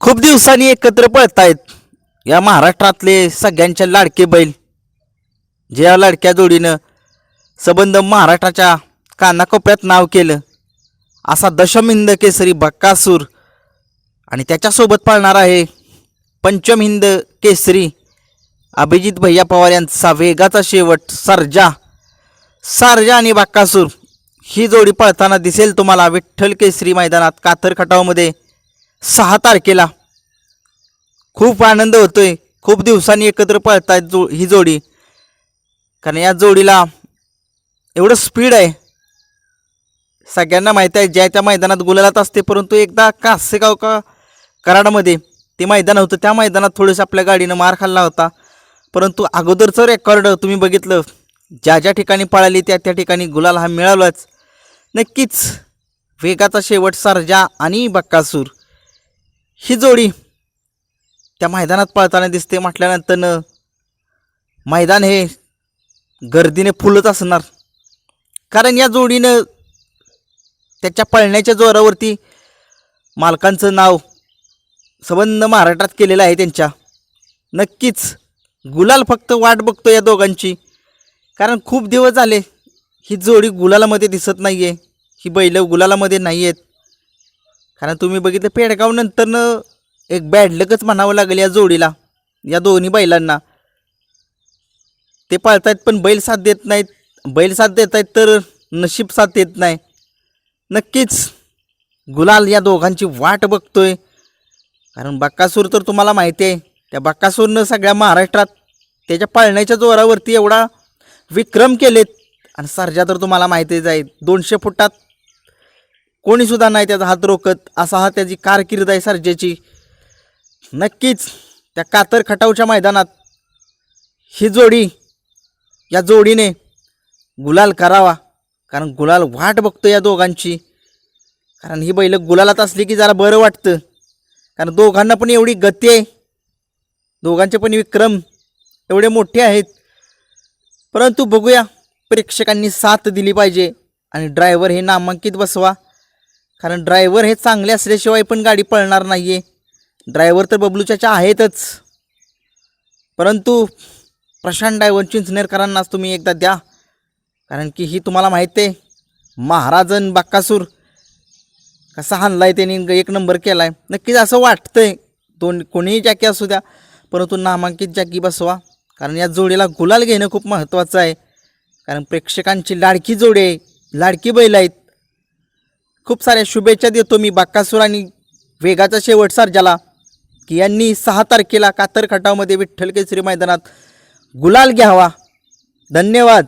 खूप दिवसांनी एकत्र पळतायत. या महाराष्ट्रातले सगळ्यांचे लाडके बैल. जे या लाडक्या जोडीनं सबंध महाराष्ट्राच्या कानाकोपऱ्यात नाव केलं. असा दशमहिंद केसरी बक्कासूर आणि त्याच्यासोबत पाळणार आहे पंचमहिंद केसरी अभिजित भैया पवार यांचा वेगाचा शेवट सरजा. सारजा आणि बाक्कासूर. ही जोडी पळताना दिसेल तुम्हाला विठ्ठल केसरी मैदानात कातर खटावमध्ये सहा तारखेला. खूप आनंद होतोय. खूप दिवसांनी एकत्र पळतायत जो ही जोडी. कारण या जोडीला एवढं स्पीड आहे. सगळ्यांना माहीत आहे ज्या त्या मैदानात गुलालात असते परंतु एकदा कासेगाव का कराडमध्ये ते मैदान होतं. त्या मैदानात थोडंसं आपल्या गाडीनं मार खाल्ला होता. परंतु अगोदरचं रेकॉर्ड तुम्ही बघितलं. ज्या ज्या ठिकाणी पळाली त्या त्या ठिकाणी गुलाल हा मिळालाच. नक्कीच वेगाचा शेवट सर्जा आणि बक्कासूर. ही जोडी त्या मैदानात पळताना दिसते म्हटल्यानंतरनं मैदान हे गर्दीने फुलत असणार. कारण या जोडीनं त्याच्या पळण्याच्या जोरावरती मालकांचं नाव संबंध महाराष्ट्रात केलेलं आहे त्यांच्या. नक्कीच गुलाल फक्त वाट बघतो या दोघांची. कारण खूप दिवस झाले ही जोडी गुलालामध्ये दिसत नाही आहे ही बैल गुलालामध्ये नाही आहेत कारण तुम्ही बघितलं पेडगाव नंतरनं एक बॅडलकच म्हणावं लागेल या जोडीला या दोन्ही बैलांना. ते पाळतायत पण बैल साथ देत नाहीत. बैल साथ देत आहेत तर नशीब साथ देत नाही. नक्कीच गुलाल या दोघांची वाट बघतोय. कारण बक्कासूर तर तुम्हाला माहिती आहे त्या बक्कासूरनं सगळ्या महाराष्ट्रात त्याच्या पाळण्याच्या जोरावरती एवढा विक्रम केलेत. आणि सर्जा तर तुम्हाला माहितीच आहे दोनशे फुटात कोणीसुद्धा नाही त्याचा हात रोखत असा हा त्याची कारकीर्द आहे सर्जेची. नक्कीच त्या कातर खटावच्या मैदानात ही जोडी या जोडीने गुलाल करावा कारण गुलाल वाट बघतो या दोघांची. कारण ही बैल गुलालात असली की जरा बरं वाटतं. कारण दोघांना पण एवढी गती आहे. दोघांचे पण विक्रम एवढे मोठे आहेत. परंतु बघूया प्रेक्षकांनी साथ दिली पाहिजे आणि ड्रायव्हर हे नामांकित बसवा. कारण ड्रायव्हर हे चांगले असल्याशिवाय पण गाडी पळणार नाही आहे ड्रायव्हर तर बबलूच्याच्या आहेतच. परंतु प्रशांत डायव्हर चिंचनेरकरांनाच तुम्ही एकदा द्या. कारण की ही तुम्हाला माहिती आहे महाराजन बाक्कासूर कसा हाणलाय त्यांनी एक नंबर केला आहे नक्कीच असं वाटतंय दोन कोणीही जॅकी असू द्या परंतु नामांकित जॅकी बसवा. कारण या जोडीला गुलाल घेणं खूप महत्त्वाचं आहे. कारण प्रेक्षकांची लाडकी जोडी आहे लाडकी बैल आहेत. खूप साऱ्या शुभेच्छा देतो मी बाक्कासूर आणि वेगाचा शेवट सर्जाला की यांनी सहा तारखेला कातरखटावमध्ये विठ्ठल केसरी मैदानात गुलाल घ्यावा. धन्यवाद.